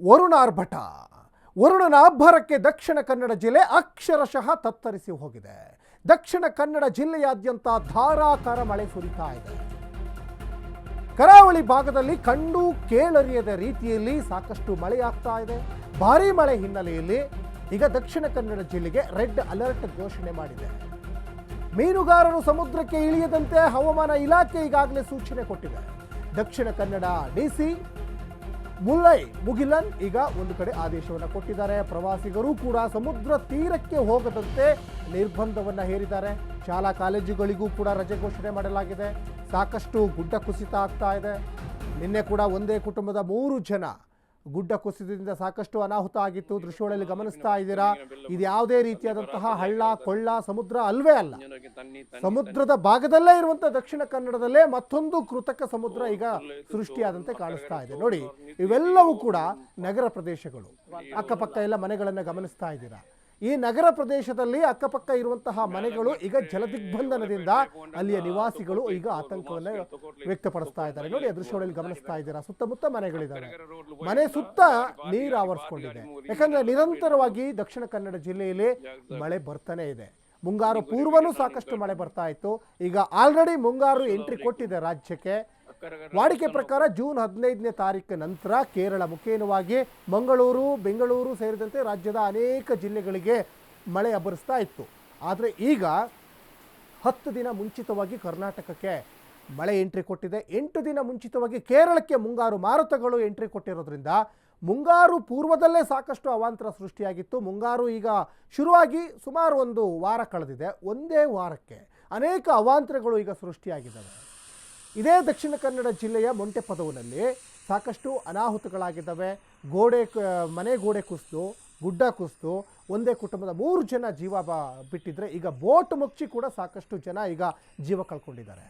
ವರುಣಾರ್ಭಟ. ವರುಣನ ಅಬ್ಬರಕ್ಕೆ ದಕ್ಷಿಣ ಕನ್ನಡ ಜಿಲ್ಲೆ ಅಕ್ಷರಶಃ ತತ್ತರಿಸಿ ಹೋಗಿದೆ. ದಕ್ಷಿಣ ಕನ್ನಡ ಜಿಲ್ಲೆಯಾದ್ಯಂತ ಧಾರಾಕಾರ ಮಳೆ ಸುರಿತಾ ಇದೆ. ಕರಾವಳಿ ಭಾಗದಲ್ಲಿ ಕಂಡು ಕೇಳರಿಯದ ರೀತಿಯಲ್ಲಿ ಸಾಕಷ್ಟು ಮಳೆಯಾಗ್ತಾ ಇದೆ. ಭಾರೀ ಮಳೆ ಹಿನ್ನೆಲೆಯಲ್ಲಿ ಈಗ ದಕ್ಷಿಣ ಕನ್ನಡ ಜಿಲ್ಲೆಗೆ ರೆಡ್ ಅಲರ್ಟ್ ಘೋಷಣೆ ಮಾಡಿದೆ. ಮೀನುಗಾರರು ಸಮುದ್ರಕ್ಕೆ ಇಳಿಯದಂತೆ ಹವಾಮಾನ ಇಲಾಖೆ ಈಗಾಗಲೇ ಸೂಚನೆ ಕೊಟ್ಟಿದೆ. ದಕ್ಷಿಣ ಕನ್ನಡ ಡಿಸಿ ಮುಲ್ಲೈ ಮುಗಿಲನ್ ಈಗ ಒಂದು ಕಡೆ ಆದೇಶವನ್ನು ಕೊಟ್ಟಿದ್ದಾರೆ. ಪ್ರವಾಸಿಗರು ಕೂಡ ಸಮುದ್ರ ತೀರಕ್ಕೆ ಹೋಗದಂತೆ ನಿರ್ಬಂಧವನ್ನು ಹೇರಿದ್ದಾರೆ. ಶಾಲಾ ಕಾಲೇಜುಗಳಿಗೂ ಕೂಡ ರಜೆ ಘೋಷಣೆ ಮಾಡಲಾಗಿದೆ. ಸಾಕಷ್ಟು ಗುಡ್ಡ ಕುಸಿತ ಆಗ್ತಾ ಇದೆ. ನಿನ್ನೆ ಕೂಡ ಒಂದೇ ಕುಟುಂಬದ ಮೂರು ಜನ ಗುಡ್ಡ ಕುಸಿತದಿಂದ ಸಾಕಷ್ಟು ಅನಾಹುತ ಆಗಿತ್ತು ದೃಶ್ಯಗಳಲ್ಲಿ ಗಮನಿಸ್ತಾ ಇದ್ದೀರಾ ಇದು ಯಾವುದೇ ರೀತಿಯಾದಂತಹ ಹಳ್ಳ ಕೊಳ್ಳ ಸಮುದ್ರ ಅಲ್ವೇ ಅಲ್ಲ ಸಮುದ್ರದ ಭಾಗದಲ್ಲೇ ಇರುವಂತಹ ದಕ್ಷಿಣ ಕನ್ನಡದಲ್ಲೇ ಮತ್ತೊಂದು ಕೃತಕ ಸಮುದ್ರ ಈಗ ಸೃಷ್ಟಿಯಾದಂತೆ ಕಾಣಿಸ್ತಾ ಇದೆ ನೋಡಿ ಇವೆಲ್ಲವೂ ಕೂಡ ನಗರ ಪ್ರದೇಶಗಳು ಅಕ್ಕಪಕ್ಕ ಎಲ್ಲ ಮನೆಗಳನ್ನ ಗಮನಿಸ್ತಾ ಇದ್ದೀರಾ ಈ ನಗರ ಪ್ರದೇಶದಲ್ಲಿ ಅಕ್ಕಪಕ್ಕ ಇರುವಂತಹ ಮನೆಗಳು ಈಗ ಜಲದಿಗ್ಬಂಧನದಿಂದ ಅಲ್ಲಿಯ ನಿವಾಸಿಗಳು ಈಗ ಆತಂಕವನ್ನು ವ್ಯಕ್ತಪಡಿಸ್ತಾ ಇದ್ದಾರೆ. ನೋಡಿ, ದೃಶ್ಯಗಳಲ್ಲಿ ಗಮನಿಸ್ತಾ ಇದ್ದೀರಾ? ಸುತ್ತಮುತ್ತ ಮನೆಗಳಿದ್ದಾವೆ. ಮನೆ ಸುತ್ತ ನೀರು ಆವರಿಸ್ಕೊಂಡಿದೆ. ಯಾಕಂದ್ರೆ ನಿರಂತರವಾಗಿ ದಕ್ಷಿಣ ಕನ್ನಡ ಜಿಲ್ಲೆಯಲ್ಲಿ ಮಳೆ ಬರ್ತಾನೆ ಇದೆ. ಮುಂಗಾರು ಪೂರ್ವನೂ ಸಾಕಷ್ಟು ಮಳೆ ಬರ್ತಾ ಇತ್ತು. ಈಗ ಆಲ್ರೆಡಿ ಮುಂಗಾರು ಎಂಟ್ರಿ ಕೊಟ್ಟಿದೆ ರಾಜ್ಯಕ್ಕೆ. ವಾಡಿಕೆ ಪ್ರಕಾರ ಜೂನ್ ಹದಿನೈದನೇ ತಾರೀಕು ನಂತರ ಕೇರಳ ಮುಖೇನವಾಗಿ ಮಂಗಳೂರು ಬೆಂಗಳೂರು ಸೇರಿದಂತೆ ರಾಜ್ಯದ ಅನೇಕ ಜಿಲ್ಲೆಗಳಿಗೆ ಮಳೆ ಅಬ್ಬರಿಸ್ತಾ ಇತ್ತು. ಆದರೆ ಈಗ ಹತ್ತು ದಿನ ಮುಂಚಿತವಾಗಿ ಕರ್ನಾಟಕಕ್ಕೆ ಮಳೆ ಎಂಟ್ರಿ ಕೊಟ್ಟಿದೆ. ಎಂಟು ದಿನ ಮುಂಚಿತವಾಗಿ ಕೇರಳಕ್ಕೆ ಮುಂಗಾರು ಮಾರುತಗಳು ಎಂಟ್ರಿ ಕೊಟ್ಟಿರೋದ್ರಿಂದ ಮುಂಗಾರು ಪೂರ್ವದಲ್ಲೇ ಸಾಕಷ್ಟು ಅವಾಂತರ ಸೃಷ್ಟಿಯಾಗಿತ್ತು. ಮುಂಗಾರು ಈಗ ಶುರುವಾಗಿ ಸುಮಾರು ಒಂದು ವಾರ ಕಳೆದಿದೆ. ಒಂದೇ ವಾರಕ್ಕೆ ಅನೇಕ ಅವಾಂತರಗಳು ಈಗ ಸೃಷ್ಟಿಯಾಗಿದ್ದಾವೆ. ಇದೇ ದಕ್ಷಿಣ ಕನ್ನಡ ಜಿಲ್ಲೆಯ ಮೊಂಟೆಪದವಿನಲ್ಲಿ ಸಾಕಷ್ಟು ಅನಾಹುತಗಳಾಗಿದ್ದಾವೆ. ಗೋಡೆ ಮನೆ ಗೋಡೆ ಕುಸಿದು, ಗುಡ್ಡ ಕುಸಿದು, ಒಂದೇ ಕುಟುಂಬದ ಮೂರು ಜನ ಜೀವ ಬಿಟ್ಟಿದ್ರೆ ಈಗ ಬೋಟ್ ಮುಚ್ಚಿ ಕೂಡ ಸಾಕಷ್ಟು ಜನ ಈಗ ಜೀವ ಕಳ್ಕೊಂಡಿದ್ದಾರೆ.